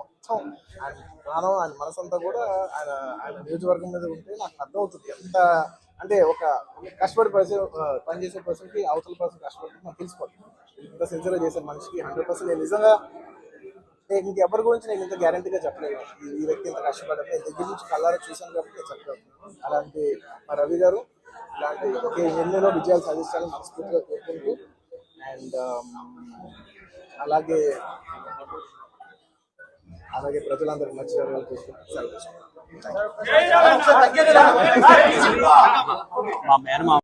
మొత్తం ఆయన ప్రాణం ఆయన మనసంతా కూడా ఆయన ఆయన నియోజకవర్గం మీద ఉంటే నాకు అర్థమవుతుంది. ఎంత అంటే ఒక కష్టపడి పర్సన్ పనిచేసే పర్సన్కి అవతల పర్సన్ కష్టపడి మనం తెలుసుకోవాలి. ఇంత సిన్సియర్గా చేసే మనిషికి హండ్రెడ్ పర్సెంట్ నేను నిజంగా నేను ఇంకెవరి గురించి నేను ఇంత గ్యారంటీగా చెప్పలేదు ఈ- ఈ వ్యక్తి ఇంత కష్టపడ్డారు నేను దగ్గర నుంచి కళ్ళారా చూశాను కాబట్టి చెప్పలేదు అలాంటి మా రవి గారు ఇలాంటి ఎన్నెన్నో విజయాలు సాధించాలని మనస్ఫూర్తిగా కోరుకుంటూ అండ్ అలాగే అలాగే జరగాలని చూసుకుంటూ సెలవు. మా మేనమా